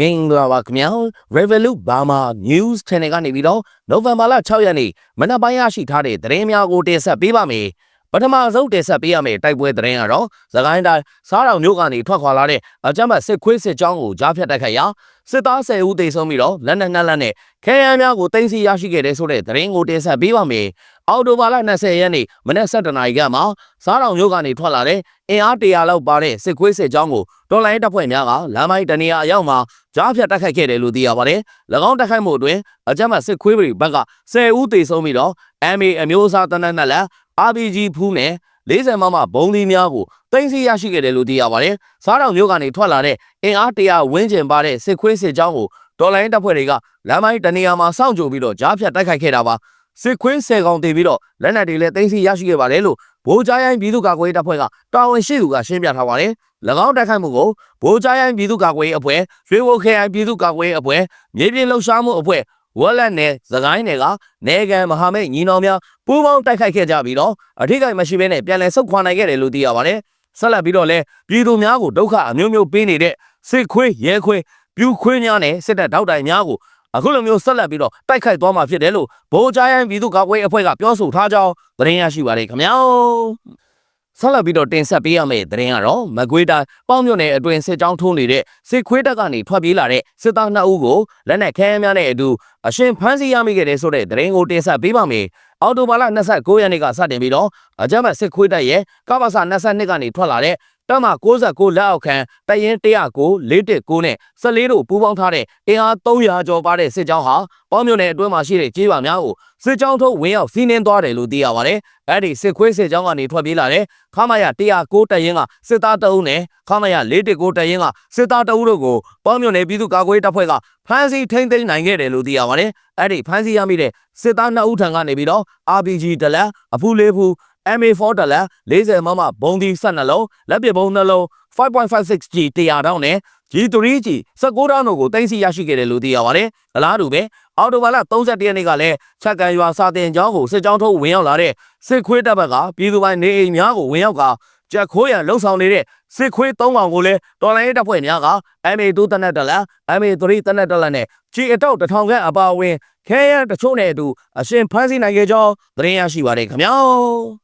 မင်္ဂလာပါခင်ဗျာ Revolut Burma News Channel ကနေပြီးတော့နိုဝင်ဘာလ6ရက်နေ့မနက်ပိုင်းရရှိထားတဲ့သတင်းများကိုတင်ဆက်ပေးပါမယ်ပထမဆုံးတင်ဆက်ပေးရမယ့်တိုက်ပွဲသတင်းကတော့သခိုင်းတိုင်းစားတော်မျိုးကနေထွက်ခွာလာတဲ့အကြမ်းဖက်စစ်ခွေးစစ်ကြောင်းကိုကြားဖြတ်တိုက်ခိုက်ရာစစ်သား10ဦးသေဆုံးပြီးတော့လက်နက်နှက်လက်နဲ့ခဲယမ်းများကိုတင်စီရရှိခဲ့တဲ့ဆိုတဲ့သတင်းကိုတင်ဆက်ပေးပါမယ် အော်တိုဘာလ20ရက်နေ့မနက်7:00နာရီကမှစားတော်မျိုးကနေထွက်လာတဲ့အင်အား100လောက်ပါတဲ့စစ်ခွေးစစ်ကြောင်းကိုတော်လိုင်းတပ်ဖွဲ့များကလမ်းမိုင်းတနေရာအရောက်မှာကြားဖြတ်တိုက်ခိုက်ခဲ့တယ်လို့သိရပါတယ်။၎င်းတိုက်ခိုက်မှုအတွင်းအကြမ်းဖက်စစ်ခွေးပရိဘက်က10ဦးသေဆုံးပြီးတော့ MA အမျိုးအစားတနက်နဲ့လက် RPG ဖူးနဲ့40မမဘုံသီးများကိုတင်စီရရှိခဲ့တယ်လို့သိရပါတယ်။စားတော်မျိုးကနေထွက်လာတဲ့အင်အား100ဝန်းကျင်ပါတဲ့စစ်ခွေးစစ်ကြောင်းကိုတော်လိုင်းတပ်ဖွဲ့တွေကလမ်းမိုင်းတနေရာမှာစောင့်ကြိုပြီးတော့ကြားဖြတ်တိုက်ခိုက်ခဲ့တာပါ။ စစ်ခွေးဆယ်ကောင်တည်ပြီးတော့လက်နက်တွေလည်းတင်စီရရှိခဲ့ပါတယ်လို့ဗိုလ်ကြားရိုင်းပြည်သူ့ကာကွယ်ရေးတပ်ဖွဲ့ကတာဝန်ရှိသူကရှင်းပြထားပါတယ်။၎င်းတိုက်ခိုက်မှုကိုဗိုလ်ကြားရိုင်းပြည်သူ့ကာကွယ်ရေးအဖွဲ့ရွှေဘိုခရိုင်ပြည်သူ့ကာကွယ်ရေးအဖွဲ့မြေပြင်လှုပ်ရှားမှုအဖွဲ့ဝက်လက်နယ်သခိုင်းနယ်ကနေကန်မဟာမိတ်ညီနောင်များပူးပေါင်းတိုက်ခိုက်ခဲ့ကြပြီးတော့အထိကိမရှိဘဲနဲ့ပြန်လည်ဆုတ်ခွာနိုင်ခဲ့တယ်လို့သိရပါတယ်။ဆက်လက်ပြီးတော့လဲပြည်သူများကိုဒုက္ခအမျိုးမျိုးပေးနေတဲ့စစ်ခွေးရဲခွေးပြူခွေးများနဲ့စစ်တပ်တောက်တိုင်များကို အခုလိုမျိုးဆက်လက်ပြီးတော့တိုက်ခိုက်သွားမှာဖြစ်တယ်လို့ဗိုလ်ကြားရိုင်းပြည်သူ့ကာကွယ်ရေးအဖွဲ့ကပြောဆိုထားကြောင်းသတင်းရရှိပါတယ်ခင်ဗျာ။ဆက်လက်ပြီးတော့တင်ဆက်ပေးရမယ့်သတင်းကတော့မကွေးတိုင်းပေါင်းမြို့နယ်အတွင်းစစ်ကြောင်းထိုးနေတဲ့စစ်ခွေးတပ်ကနေထွက်ပြေးလာတဲ့စစ်သား2ဦးကိုလက်နက်ခဲယမ်းများနဲ့အတူအရှင်ဖမ်းဆီးရမိခဲ့တဲ့ဆိုတဲ့သတင်းကိုတင်ဆက်ပေးပါမယ်။အော်တိုဘာလ29ရက်နေ့ကစတင်ပြီးတော့အကြမ်းဖက်စစ်ခွေးတပ်ရဲ့ကပ္ပစ22ကနေထွက်လာတဲ့ တပ်မ69လက်အောက်ခံတရင်109 419နဲ့14တို့ပူးပေါင်းထားတဲ့အင်အား300ကျော်ပါတဲ့စစ်ကြောင်းဟာပေါင်းမြို့နယ်အတွင်းမှာရှိတဲ့ကြေးပါများကိုစစ်ကြောင်းထုတ်ဝင်ရောက်စီးနင်းသွားတယ်လို့သိရပါတယ်။အဲ့ဒီစစ်ခွေးစစ်ကြောင်းကနေထွက်ပြေးလာတဲ့ခမရ109တရင်ကစစ်သားတအုပ်နဲ့ခမရ419တရင်ကစစ်သားတအုပ်တို့ကိုပေါင်းမြို့နယ်ပြည်သူ့ကာကွယ်တပ်ဖွဲ့ကဖမ်းဆီးထိန်းသိမ်းနိုင်ခဲ့တယ်လို့သိရပါတယ်။အဲ့ဒီဖမ်းဆီးရမိတဲ့စစ်သား2ဦးထံကနေပြီးတော့ RPG တလက်အဖူးလေးဖူး MA4 ဒလန်40မမဘုံဒီ12လုံးလက်ပစ်ဘုံနှလုံး 5.56G 100တောင်းနဲ့ G3G 19တောင်းတို့ကိုတင်စီရရှိခဲ့တယ်လို့သိရပါတယ်။အလားတူပဲအော်တိုဘာလ31ရက်နေ့ကလည်းချက်ကန်ရွာစာတင်ကျောင်းကိုစစ်ကြောင်းထုတ်ဝင်ရောက်လာတဲ့စစ်ခွေးတပ်ဘက်ကပြည်သူပိုင်းနေအိမ်များကိုဝင်ရောက်ကကြက်ခိုးရန်လှုပ်ဆောင်နေတဲ့စစ်ခွေး၃ကောင်ကိုလည်းတော်လိုင်းရေးတပ်ဖွဲ့များက MA2 တနက်တလန် MA3 တနက်တလန်နဲ့ G အတောက်တစ်ထောင်ခန့်အပါအဝင်ခဲရန်တချို့နဲ့အတူအရှင်ဖမ်းဆီးနိုင်ခဲ့ကြောင်းသတင်းရရှိပါတယ်ခင်ဗျာ။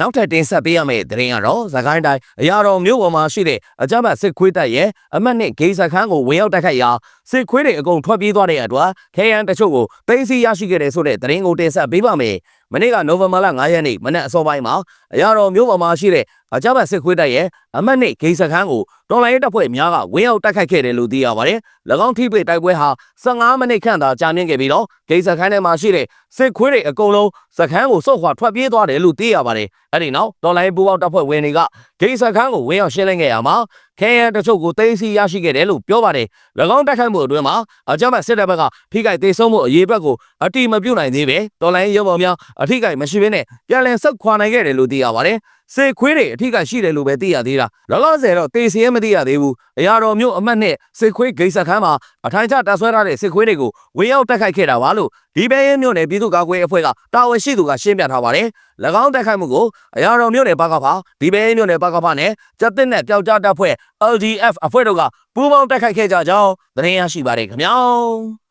နောက်ထပ်တင်ဆက်ပေးရမယ့်သတင်းကတော့သခိုင်းတိုင်းအရာတော်မြို့ပေါ်မှာရှိတဲ့အကြမ်းဖက်စစ်ခွေးတပ်ရဲ့အမတ်နှစ်ဂိမ်းစခန်းကိုဝင်ရောက်တိုက်ခိုက်ရာစစ်ခွေးတွေအကုန်ထွက်ပြေးသွားတဲ့အတွက်ခဲယမ်းတချို့ကိုသိမ်းဆည်းရရှိခဲ့တဲ့ဆိုတဲ့သတင်းကိုတင်ဆက်ပေးပါမယ်။မနေ့ကနိုဝင်ဘာလ9ရက်နေ့မနက်အစောပိုင်းမှာအရာတော်မြို့ပေါ်မှာရှိတဲ့အကြမ်းဖက်စစ်ခွေးတပ်ရဲ့အမတ်နှစ်ဂိမ်းစခန်းကိုတော်လိုင်းတပ်ဖွဲ့များကဝင်ရောက်တိုက်ခိုက်ခဲ့တယ်လို့သိရပါတယ်။၎င်းထိတွေ့တိုက်ပွဲဟာ15မိနစ်ခန့်သာကြာမြင့်ခဲ့ပြီးတော့ဂိမ်းစခန်းထဲမှာရှိတဲ့စစ်ခွေးတွေအကုန်လုံးစခန်းကိုစုတ်ခွာထွက်ပြေးသွားတယ်လို့သိရပါတယ်။အဲဒီနောက်တော်လိုင်းပူပေါင်းတပ်ဖွဲ့ဝင်တွေကဂိမ်းစခန်းကိုဝင်ရောက်ရှင်းလင်းခဲ့ရမှာခဲယံတချို့ကိုသိမ်းဆည်းရရှိခဲ့တယ်လို့ပြောပါတယ်။၎င်းတိုက်ခိုက်မှုအတွင်းမှာအကြမ်းဖက်စစ်တပ်ဘက်ကဖိခိုက်သေးဆုံးမှုအရေးဘက်ကိုအတိမပြုတ်နိုင်သေးပဲတော်လိုင်းရုပ်ပေါ်များအထိခိုက်မရှိဘဲနဲ့ပြန်လည်ဆုတ်ခွာနိုင်ခဲ့တယ်လို့သိရပါတယ်။စေခွေးတွေအထိကရှိတယ်လို့ပဲသိရသေးတာလောလောဆယ်တော့တေစီရဲမသိရသေးဘူးအရာတော်မျိုးအမှတ်နဲ့စေခွေးဂိတ်စခန်းမှာအထိုင်ချတပ်ဆွဲထားတဲ့စေခွေးတွေကိုဝေရောက်တက်ခိုက်ခဲ့တာပါလို့ဒီပဲရဲမျိုးနယ်ပြည်သူ့ကာကွယ်အဖွဲ့ကတာဝန်ရှိသူကရှင်းပြထားပါတယ်၎င်းတက်ခိုက်မှုကိုအရာတော်မျိုးနယ်ပါကဖာဒီပဲရဲမျိုးနယ်ပါကဖာနဲ့ကြက်တဲ့နဲ့ပျောက်ကြားတပ်ဖွဲ့ LDF အဖွဲ့တို့ကပူးပေါင်းတက်ခိုက်ခဲ့ကြကြောင်းသတင်းရရှိပါတယ်ခင်ဗျာ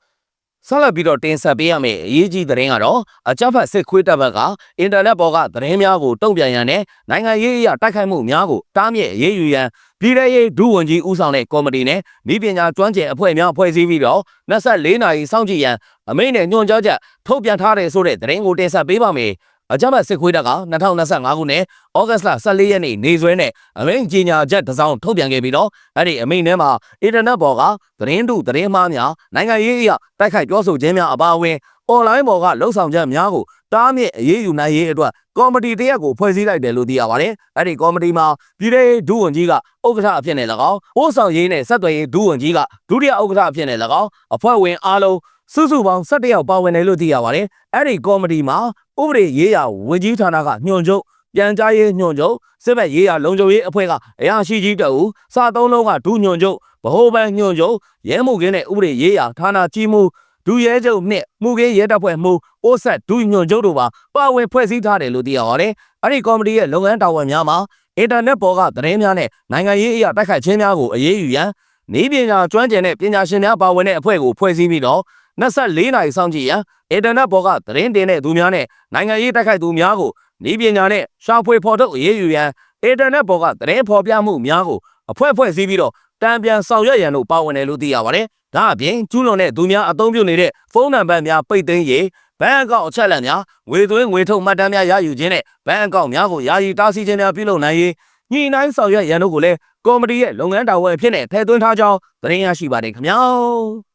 ဆက်လက်ပြီးတော့တင်ဆက်ပေးရမယ့်အရေးကြီးသတင်းကတော့အကြမ်းဖက်စစ်ခွေးတပ်ဘက်ကအင်တာနက်ပေါ်ကသတင်းများကိုတုံ့ပြန်ရန်နဲ့နိုင်ငံရေးအရာတိုက်ခိုက်မှုများကိုတားမြစ်အရေးယူရန်ပြည်ထရေးဒုဝန်ကြီးဦးဆောင်တဲ့ကော်မတီနဲ့ဤပညာကျွမ်းကျင်အဖွဲ့များဖွဲ့စည်းပြီးတော့24နာရီစောင့်ကြည့်ရန်အမိန့်နဲ့ညွှန်ကြားချက်ထုတ်ပြန်ထားတယ်ဆိုတဲ့သတင်းကိုတင်ဆက်ပေးပါမယ်။ အကြမ်းဖက်စစ်ခွေးတပ်က2025ခုနှစ်ဩဂတ်စ်လ14ရက်နေ့နေဆွဲနဲ့အမိန့်ကြီးညာချက်တစ်စောင်းထုတ်ပြန်ခဲ့ပြီးတော့အဲ့ဒီအမိန့်ထဲမှာအင်တာနက်ပေါ်ကသတင်းတုသတင်းမှားများနိုင်ငံရေးအရတိုက်ခိုက်ပြောဆိုခြင်းများအပါအဝင်အွန်လိုင်းပေါ်ကလှုပ်ဆောင်ချက်များကိုတားမြစ်အရေးယူနိုင်ရေးအတွက်ကော်မတီတရက်ကိုဖွဲ့စည်းလိုက်တယ်လို့သိရပါတယ်။အဲ့ဒီကော်မတီမှာပြည်ထောင်ဒုဝန်ကြီးကဥက္ကဋ္ဌအဖြစ်နဲ့၎င်း၊ပို့ဆောင်ရေးနဲ့ဆက်သွယ်ရေးဒုဝန်ကြီးကဒုတိယဥက္ကဋ္ဌအဖြစ်နဲ့၎င်းအဖွဲ့ဝင်အားလုံး စုစုပေါင်း17ယောက်ပါဝင်တယ်လို့သိရပါတယ်။အဲ့ဒီကော်မတီမှာဥပဒေရေးရာဝန်ကြီးဌာနကညွှန်ချုပ်ပြန်ကြားရေးညွှန်ချုပ်စစ်ဘက်ရေးရာလုံခြုံရေးအဖွဲ့ကအရာရှိကြီးတအူစာသုံးလုံးကဒုညွှန်ချုပ်ဗဟိုဘဏ်ညွှန်ချုပ်ရဲမှုခင်းနဲ့ဥပဒေရေးရာဌာနကြီးမှုဒူရဲချုပ်နဲ့မှုခင်းရဲတပ်ဖွဲ့မှုအိုးဆက်ဒူညွှန်ချုပ်တို့ပါပါဝင်ဖွဲ့စည်းထားတယ်လို့သိရပါတယ်။အဲ့ဒီကော်မတီရဲ့လုပ်ငန်းတာဝန်များမှာအင်တာနက်ပေါ်ကသတင်းများနဲ့နိုင်ငံရေးအရာတိုက်ခိုက်ခြင်းများကိုအရေးယူရန်နေပညာကျွမ်းကျင်တဲ့ပညာရှင်များပါဝင်တဲ့အဖွဲ့ကိုဖွဲ့စည်းပြီးတော့ 24နိုင်စောင့်ကြည့်ရန်အင်တာနက်ပေါ်ကသတင်းတင်တဲ့သူများနဲ့နိုင်ငံရေးတိုက်ခိုက်သူများကိုနေပညာနဲ့ရှာဖွေဖော်ထုတ်အရေးယူရန်အင်တာနက်ပေါ်ကသတင်းဖော်ပြမှုများကိုအဖွဲ့ဖွဲ့စည်းပြီးတော့တံပြန်ဆောင်ရွက်ရန်တို့ပါဝင်တယ်လို့သိရပါတယ်။ဒါအပြင်ကျူးလွန်တဲ့သူများအသုံးပြုနေတဲ့ဖုန်းနံပါတ်များပိတ်သိမ်းရေးဘဏ်အကောင့်အချက်အလက်များငွေသွင်းငွေထုတ်မှတ်တမ်းများရယူခြင်းနဲ့ဘဏ်အကောင့်များကိုယာယီတားဆီးခြင်းများပြုလုပ်နိုင်ရေးညှိနှိုင်းဆောင်ရွက်ရန်တို့ကိုလည်းကော်မတီရဲ့လုပ်ငန်းတာဝန်အဖြစ်နဲ့ထည့်သွင်းထားကြောင်းသတင်းရရှိပါတယ်ခင်ဗျာ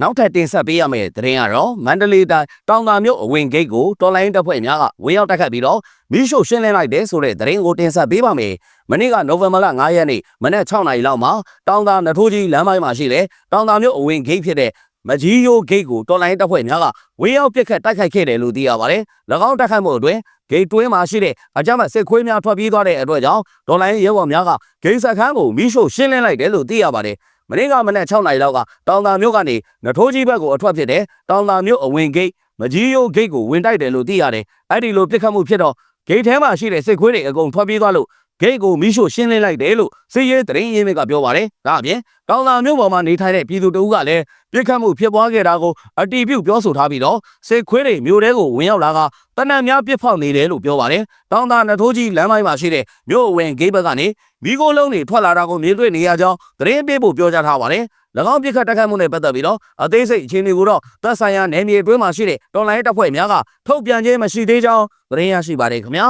နောက်ထပ်တင်ဆက်ပေးရမယ့်သတင်းကတော့မန္တလေးတိုင်းတောင်သာမြို့အဝင်ဂိတ်ကိုတော်လိုင်းတပ်ဖွဲ့များကဝေရောက်တိုက်ခတ်ပြီးတော့မီးရှို့ရှင်းလင်းလိုက်တဲ့ဆိုတဲ့သတင်းကိုတင်ဆက်ပေးပါမယ်မနေ့ကနိုဝင်ဘာလ9ရက်နေ့မနက်6နာရီလောက်မှာတောင်သာနထိုးကြီးလမ်းပိုင်းမှာရှိတဲ့တောင်သာမြို့အဝင်ဂိတ်ဖြစ်တဲ့မကြီးယိုဂိတ်ကိုတော်လိုင်းတပ်ဖွဲ့များကဝေရောက်ပစ်ခတ်တိုက်ခိုက်ခဲ့တယ်လို့သိရပါတယ်၎င်းတိုက်ခိုက်မှုအတွင်းဂိတ်တွင်းမှာရှိတဲ့အကြမ်းဖက်စစ်ခွေးများထွက်ပြေးသွားတဲ့အတွက်ကြောင့်ဒေါ်လာရဲဘော်များကဂိတ်စခန်းကိုမီးရှို့ရှင်းလင်းလိုက်တယ်လို့သိရပါတယ်။ မနေ့ကမနက်6နာရီလောက်ကတောင်သာမြို့ကနေနထိုးကြီးဘက်ကိုအထွက်ဖြစ်တဲ့တောင်သာမြို့အဝင်ဂိတ်မကြီးယိုဂိတ်ကိုဝင်တိုက်တယ်လို့သိရတယ်။အဲ့ဒီလိုပြစ်ခတ်မှုဖြစ်တော့ဂိတ်ထဲမှာရှိတဲ့စစ်ခွေးတွေအကုန်ထွက်ပြေးသွားလို့ ဂိတ်ကိုမီးရှို့ရှင်းလင်းလိုက်တယ်လို့စစ်ရေးသတင်းရင်းမြစ်ကပြောပါတယ်။ဒါအပြင်တောင်သာမြို့ပေါ်မှာနေထိုင်တဲ့ပြည်သူတအုပ်ကလည်းပြစ်ခတ်မှုဖြစ်ပွားခဲ့တာကိုအတီးပြုတ်ပြောဆိုထားပြီးတော့စစ်ခွေးတွေမြို့ထဲကိုဝင်ရောက်လာကတနက်များပြစ်ဖောက်နေတယ်လို့ပြောပါတယ်။တောင်သာနထိုးကြီးလမ်းပိုင်းမှာရှိတဲ့မြို့အဝင်ဂိတ်ဘက်ကနေမိခိုးလုံးတွေထွက်လာတာကိုမြင်တွေ့နေရကြောင်းသတင်းပေးဖို့ပြောကြားထားပါတယ်။၎င်းပြစ်ခတ်တိုက်ခိုက်မှုနဲ့ပတ်သက်ပြီးတော့အသေးစိတ်အခြေအနေကိုတော့သက်ဆိုင်ရာနယ်မြေအတွင်းမှာရှိတဲ့တော်လိုင်းတပ်ဖွဲ့များကထုတ်ပြန်ခြင်းမရှိသေးကြောင်းသတင်းရရှိပါတယ်ခင်ဗျာ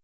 ။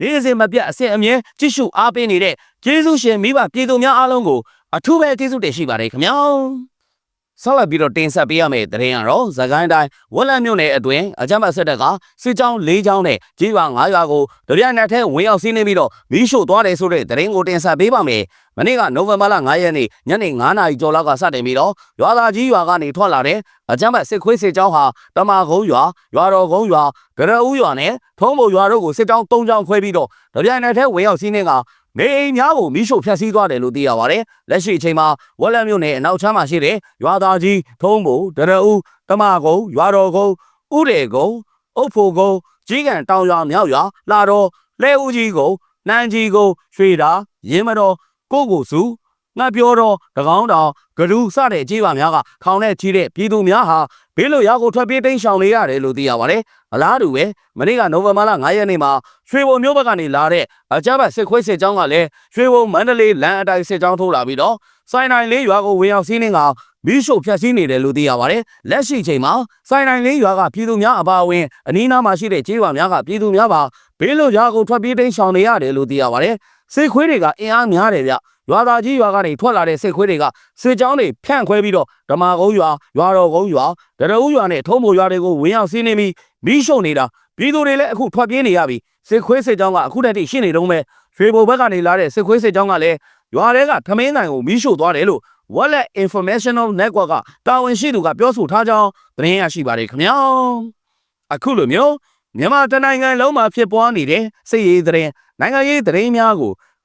နေ့စဉ်မပြတ်အစစ်အမြဲကြည့်ရှုအားပေးနေတဲ့ကျေးဇူးရှင်မိဘပြည်သူများအားလုံးကိုအထူးပဲကျေးဇူးတင်ရှိပါတယ်ခင်ဗျာ ဆက်လက်ပြီးတော့တင်ဆက်ပေးရမယ့်သတင်းကတော့သခိုင်းတိုင်းဝက်လက်မြို့နယ်အတွင်းအကြမ်းဖက်စစ်တပ်ကစစ်ကြောင်း၄ကြောင်းနဲ့ကြီးရွာ၅ရွာကိုဒပြနက်ထဲဝင်ရောက်စီးနှင်းပြီးတော့မီးရှို့သွားတယ်ဆိုတဲ့သတင်းကိုတင်ဆက်ပေးပါမယ်။မနေ့ကနိုဝင်ဘာလ9ရက်နေ့ညနေ9နာရီကျော်လောက်ကစတင်ပြီးတော့ရွာသားကြီးရွာကနေထွက်လာတဲ့အကြမ်းဖက်စစ်ခွေးစစ်ကြောင်းဟာတမာကုန်းရွာရွာတော်ကုန်းရွာဂရဦးရွာနဲ့ထုံးဘုံရွာတို့ကိုစစ်ကြောင်း၃ကြောင်းခွဲပြီးတော့ဒပြနက်ထဲဝင်ရောက်စီးနှင်းက နေအိမ်များကိုမိရှို့ဖျက်ဆီးသွားတယ်လို့သိရပါတယ်။လက်ရှိအချိန်မှာဝက်လက်မြို့နယ်အနောက်ချမ်းမှာရှိတဲ့ရွာသားကြီးထုံးဘိုဒရဦးတမကုန်းရွာတော်ကုန်းဥဒေကုန်းအုတ်ဖိုကုန်းကြီးကန်တောင်ရွာမြောက်ရွာလာတော်လဲဦးကြီးကုန်းနန်းကြီးကုန်းရွှေတာရင်းမတော်ကိုကိုစု ငါပြောတော့တကောင်းတောင်ဂဒူစတဲ့ကြေးပါများကခေါင်းနဲ့ချီးတဲ့ပြည်သူများဟာဘေးလို့ရာကိုထွက်ပြေးတိမ်းရှောင်နေရတယ်လို့သိရပါတယ်။အလားတူပဲမနေ့ကနိုဝင်ဘာလ9ရက်နေ့မှာရွှေဘုံမြို့ဘက်ကနေလာတဲ့အကြမ်းဖက်စစ်ခွေးစစ်ကြောင်းကလည်းရွှေဘုံမန္တလေးလမ်းအတိုင်းစစ်ကြောင်းထိုးလာပြီးတော့စိုင်းနိုင်လေးရွာကိုဝင်ရောက်စီးနှင်းကမီးရှို့ဖျက်ဆီးနေတယ်လို့သိရပါတယ်။လက်ရှိချိန်မှာစိုင်းနိုင်လေးရွာကပြည်သူများအပါအဝင်အနီးနားမှာရှိတဲ့ကျေးရွာများကပြည်သူများပါဘေးလို့ရာကိုထွက်ပြေးတိမ်းရှောင်နေရတယ်လို့သိရပါတယ်။စစ်ခွေးတွေကအင်အားများတယ်ဗျ။ ရွာသားကြီးရွာကနေထွက်လာတဲ့စစ်ခွေးတွေကစစ်ကြောင်းတွေဖြန့်ခွဲပြီးတော့ဓမာကုန်းရွာရွာတော်ကုန်းရွာဒရဦးရွာနဲ့ထုံးမိုရွာတွေကိုဝင်ရောက်စီးနှင်းပြီးမီးရှို့နေတာပြည်သူတွေလည်းအခုထွက်ပြေးနေရပြီစစ်ခွေးစစ်ကြောင်းကအခုတည်းတည်းရှင်းနေတော့မဲ့ရွှေဘုံဘက်ကနေလာတဲ့စစ်ခွေးစစ်ကြောင်းကလည်းရွာတွေကထမင်းနိုင်ကိုမီးရှို့သွားတယ်လို့ Wallet Informational Network ကတာဝန်ရှိသူကပြောဆိုထားကြောင်းသတင်းရရှိပါတယ်ခင်ဗျာအခုလိုမျိုးမြန်မာတနိုင်ငံလုံးမှာဖြစ်ပွားနေတဲ့စစ်ရေးသတင်းနိုင်ငံရေးသတင်းများကို